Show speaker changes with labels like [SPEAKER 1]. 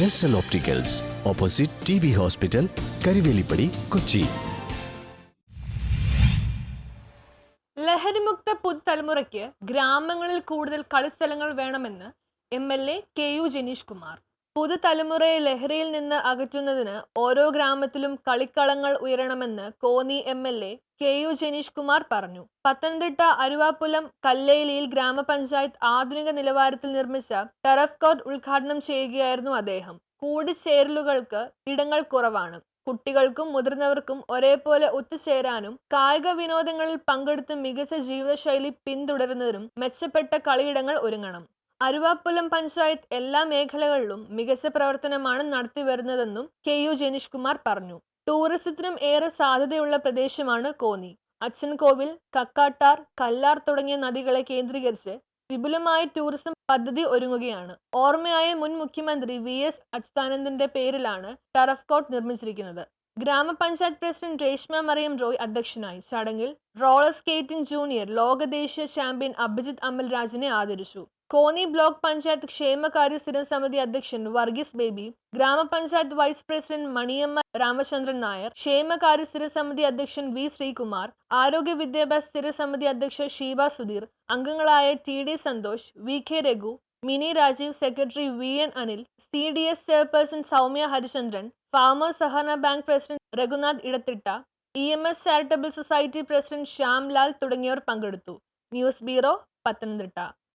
[SPEAKER 1] ജെസ്റ്റൽ opticals opposite T B hospital Karivelippady Kochi
[SPEAKER 2] ലഹരിമുക്ത പുതുതലമുറയ്ക്ക് ഗ്രാമങ്ങളിൽ കൂടുതൽ കളിസ്ഥലങ്ങൾ വേണമെന്ന് M L A K U Janeesh Kumar. പുതുതലമുറയെ ലഹരിയിൽ നിന്ന് അകറ്റുന്നതിന് ഓരോ ഗ്രാമത്തിലും കളിക്കളങ്ങൾ ഉയരണമെന്ന് Konni M L A K U Janeesh Kumar പറഞ്ഞു. പത്തനംതിട്ട അരുവാപ്പുലം കല്ലേലിയിൽ ഗ്രാമപഞ്ചായത്ത് ആധുനിക നിലവാരത്തിൽ നിർമ്മിച്ച ടെറഫ് കോർട്ട് ഉദ്ഘാടനം ചെയ്യുകയായിരുന്നു അദ്ദേഹം. കൂടിച്ചേരലുകൾക്ക് ഇടങ്ങൾ കുറവാണ്. കുട്ടികൾക്കും മുതിർന്നവർക്കും ഒരേപോലെ ഒത്തുചേരാനും കായിക വിനോദങ്ങളിൽ പങ്കെടുത്ത് മികച്ച ജീവിതശൈലി പിന്തുടരുന്നതിനും മെച്ചപ്പെട്ട കളിയിടങ്ങൾ ഒരുങ്ങണം. അരുവാപ്പുലം പഞ്ചായത്ത് എല്ലാ മേഖലകളിലും മികച്ച പ്രവർത്തനമാണ് നടത്തിവരുന്നതെന്നും കെ യു ജനീഷ് കുമാർ പറഞ്ഞു. ടൂറിസത്തിനും ഏറെ സാധ്യതയുള്ള പ്രദേശമാണ് കോന്നി. അച്ഛൻകോവിൽ കക്കാട്ടാർ കല്ലാർ തുടങ്ങിയ നദികളെ കേന്ദ്രീകരിച്ച് വിപുലമായ ടൂറിസം പദ്ധതി ഒരുങ്ങുകയാണ്. ഓർമ്മയായ മുൻ മുഖ്യമന്ത്രി വി എസ് അച്യുതാനന്ദന്റെ പേരിലാണ് ടറഫ് കോട്ട് നിർമ്മിച്ചിരിക്കുന്നത്. ഗ്രാമപഞ്ചായത്ത് പ്രസിഡന്റ് രേഷ്മ മറിയം റോയ് അധ്യക്ഷനായി. ചടങ്ങിൽ റോളർ സ്കേറ്റിംഗ് ജൂനിയർ ലോക ദേശീയ ചാമ്പ്യൻ അഭിജിത്ത് അമൽരാജിനെ ആദരിച്ചു. കോന്നി ബ്ലോക്ക് പഞ്ചായത്ത് ക്ഷേമകാര്യ സ്ഥിരം സമിതി അധ്യക്ഷൻ വർഗീസ് ബേബി ഗ്രാമപഞ്ചായത്ത് വൈസ് പ്രസിഡന്റ് മണിയമ്മ രാമചന്ദ്രൻ നായർ ക്ഷേമകാര്യ സ്ഥിര സമിതി അധ്യക്ഷൻ വി ശ്രീകുമാർ ആരോഗ്യ വിദ്യാഭ്യാസ സ്ഥിര സമിതി അധ്യക്ഷ ഷീബ സുധീർ അംഗങ്ങളായ T D Santhosh V K Raghu Mini Rajeev secretary V N Anil C D S chairperson Soumya Harichandran farmers സഹകരണ bank president Raghunath Edathitta E M S charitable society president Shyam Lal തുടങ്ങിയവർ പങ്കെടുത്തു. News bureau Pathanamthitta.